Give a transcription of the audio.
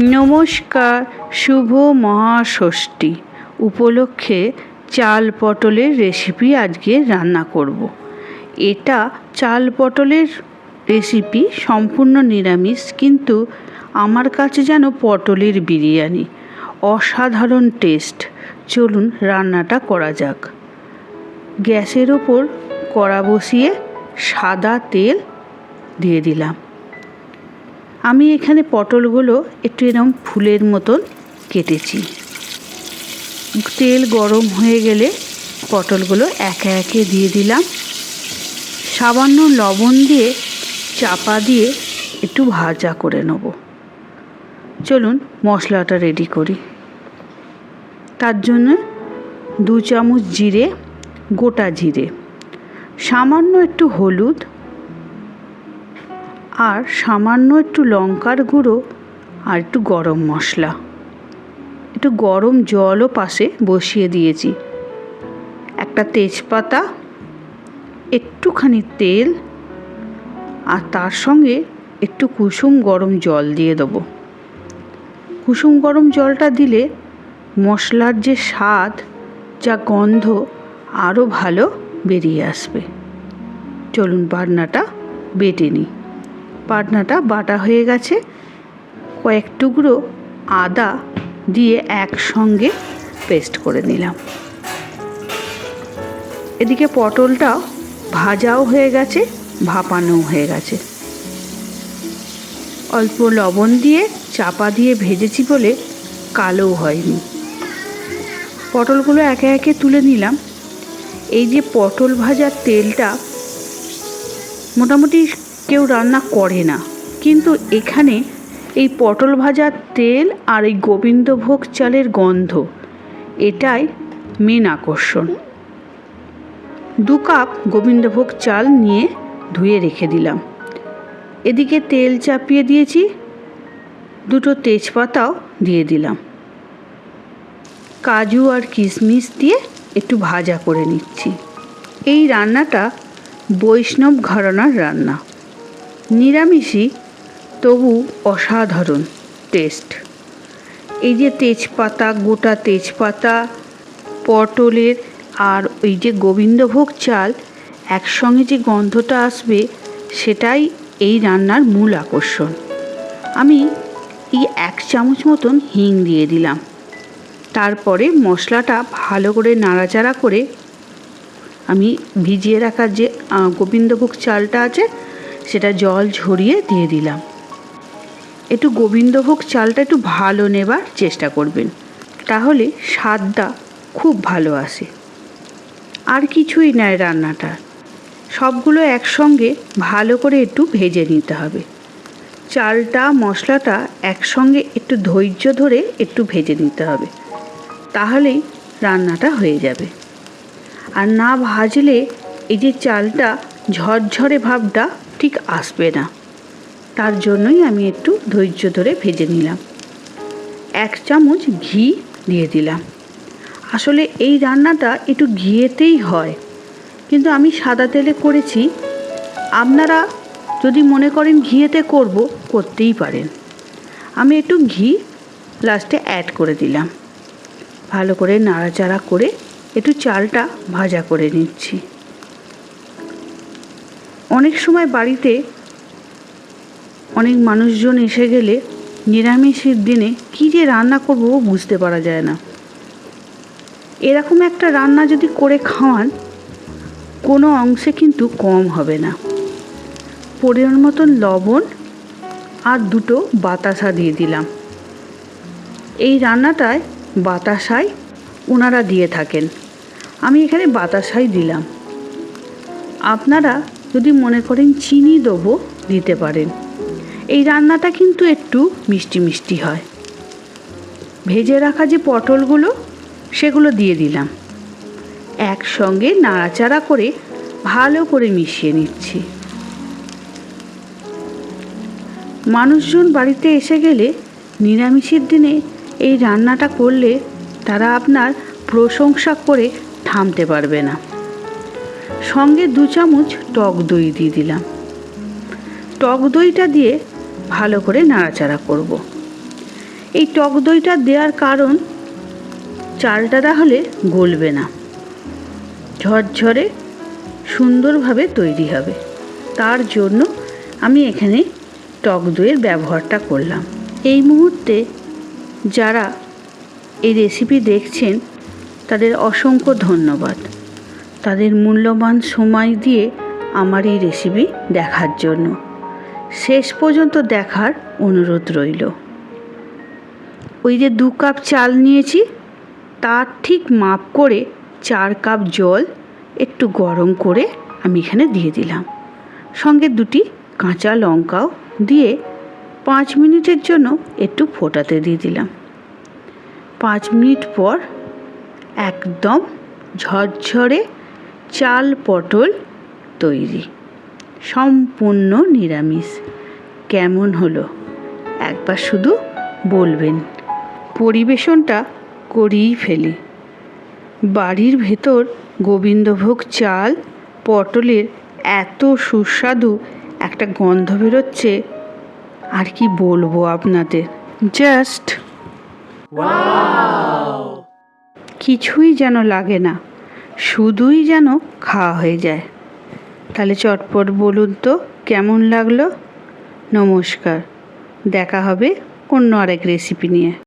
নমস্কার, শুভ মহাষষ্ঠী। উপলক্ষে চাল পটলের রেসিপি আজকে রান্না করব। এটা চাল পটলের রেসিপি সম্পূর্ণ নিরামিষ, কিন্তু আমার কাছে যেন পটলের বিরিয়ানি অসাধারণ টেস্ট চলুন রান্নাটা করা যাক। গ্যাসের ওপর কড়া বসিয়ে সাদা তেল দিয়ে দিলাম। আমি এখানে পটলগুলো একটু এরকম ফুলের মতন কেটেছি। তেল গরম হয়ে গেলে পটলগুলো একে একে দিয়ে দিলাম। সামান্য লবণ দিয়ে চাপা দিয়ে একটু ভাজা করে নেব। চলুন মশলাটা রেডি করি। তার জন্য দু চামচ জিরে, গোটা জিরে। সামান্য একটু হলুদ আর সামান্য একটু লঙ্কার গুঁড়ো আর একটু গরম মশলা। একটু গরম জলও পাশে বসিয়ে দিয়েছি। একটা তেজপাতা, একটুখানি তেল আর তার সঙ্গে একটু কুসুম গরম জল দিয়ে দেবো। কুসুম গরম জলটা দিলে মশলার যে স্বাদ, যা গন্ধ, আরও ভালো বেরিয়ে আসবে। চলুন বাটনাটা বেটে নিই। পাটনাটা বাটা হয়ে গেছে। কয়েক টুকরো আদা দিয়ে একসঙ্গে পেস্ট করে নিলাম। এদিকে পটলটা ভাজাও হয়ে গেছে, ভাপানোও হয়ে গেছে। অল্প লবণ দিয়ে চাপা দিয়ে ভেজেছি বলে কালো হয়নি। পটলগুলো একে একে তুলে নিলাম। এই যে পটল ভাজার তেলটা মোটামুটি কেউ রান্না করে না। কিন্তু এখানে এই পটল ভাজার তেল আর এই গোবিন্দভোগ চালের গন্ধ, এটাই মেন আকর্ষণ। দু কাপ গোবিন্দভোগ চাল নিয়ে ধুয়ে রেখে দিলাম। এদিকে তেল চাপিয়ে দিয়েছি, দুটো তেজপাতাও দিয়ে দিলাম। কাজু আর কিশমিশ দিয়ে একটু ভাজা করে নিচ্ছি। এই রান্নাটা বৈষ্ণব ঘরানার রান্না। নিরামিষই, তবু অসাধারণ টেস্ট এই যে তেজপাতা, গোটা তেজপাতা, পটলের আর ওই যে গোবিন্দভোগ চাল, একসঙ্গে যে গন্ধটা আসবে, সেটাই এই রান্নার মূল আকর্ষণ। আমি এই এক চামচ মতন হিং দিয়ে দিলাম। তারপরে মশলাটা ভালো করে নাড়াচাড়া করে আমি ভিজিয়ে রাখা যে গোবিন্দভোগ চালটা আছে সেটা জল ঝরিয়ে দিয়ে দিলাম। একটু গোবিন্দভোগ চালটা একটু ভালো নেবার চেষ্টা করবেন, তাহলে স্বাদটা খুব ভালো আসে। আর কিছুই নয় রান্নাটা। সবগুলো একসঙ্গে ভালো করে একটু ভেজে নিতে হবে। চালটা, মশলাটা একসঙ্গে একটু ধৈর্য ধরে একটু ভেজে নিতে হবে, তাহলেই রান্নাটা হয়ে যাবে। আর না ভাজলে এই যে চালটা ঝরঝরে ভাবটা ঠিক আসবে না। তার জন্যই আমি একটু ধৈর্য ধরে ভেজে নিলাম। এক চামচ ঘি দিয়ে দিলাম। আসলে এই রান্নাটা একটু ঘিয়েতেই হয়। কিন্তু আমি সাদা তেলে করেছি। আপনারা যদি মনে করেন ঘিয়েতে করব, করতেই পারেন। আমি একটু ঘি লাস্টে অ্যাড করে দিলাম। ভালো করে নাড়াচাড়া করে একটু চালটা ভাজা করে নিচ্ছি। অনেক সময় বাড়িতে অনেক মানুষজন এসে গেলে নিরামিষের দিনে কী যে রান্না করব বুঝতে পারা যায় না। এরকম একটা রান্না যদি করে খাওয়ান, কোনো অংশে কিন্তু কম হবে না। পরিমাণ মতন লবণ আর দুটো বাতাসা দিয়ে দিলাম। এই রান্নাটায় বাতাসাই ওনারা দিয়ে থাকেন। আমি এখানে বাতাসাই দিলাম। আপনারা যদি মনে করেন চিনি দেবো দিতে পারেন। এই রান্নাটা কিন্তু একটু মিষ্টি মিষ্টি হয়। ভেজে রাখা যে পটলগুলো, সেগুলো দিয়ে দিলাম। একসঙ্গে নাড়াচাড়া করে ভালো করে মিশিয়ে নিচ্ছি। মানুষজন বাড়িতে এসে গেলে নিরামিষের দিনে এই রান্নাটা করলে তারা আপনার প্রশংসা করে থামতে পারবে না। সঙ্গে দু চামচ টক দই দিয়ে দিলাম। টক দইটা দিয়ে ভালো করে নাড়াচাড়া করব। এই টক দইটা দেওয়ার কারণ চালটা তাহলে গলবে না। ঝরঝরে সুন্দরভাবে তৈরি হবে। তার জন্য আমি এখানে টক দইয়ের ব্যবহারটা করলাম। এই মুহূর্তে যারা এই রেসিপি দেখছেন, তাদের অসংখ্য ধন্যবাদ। তাদের মূল্যবান সময় দিয়ে আমার এই রেসিপি দেখার জন্য। শেষ পর্যন্ত দেখার অনুরোধ রইল। ওই যে দু কাপ চাল নিয়েছি, তার ঠিক মাপ করে চার কাপ জল একটু গরম করে আমি এখানে দিয়ে দিলাম। সঙ্গে দুটি কাঁচা লঙ্কাও দিয়ে পাঁচ মিনিটের জন্য একটু ফোটাতে দিয়ে দিলাম। পাঁচ মিনিট পর একদম ঝরঝরে চাল পটল তৈরি। সম্পূর্ণ নিরামিষ। কেমন হলো? একবার শুধু বলবেন। পরিবেশনটা করেই ফেলি। বাড়ির ভেতর গোবিন্দভোগ চাল পটলের এত সুস্বাদু একটা গন্ধ বেরোচ্ছে আর কি বলব আপনাদের? জাস্ট কিছুই যেন লাগে না। শুধুই যেন খাওয়া হয়ে যায়। তাহলে চটপট বলুন তো, কেমন লাগল? নমস্কার। দেখা হবে অন্য আরেক রেসিপি নিয়ে।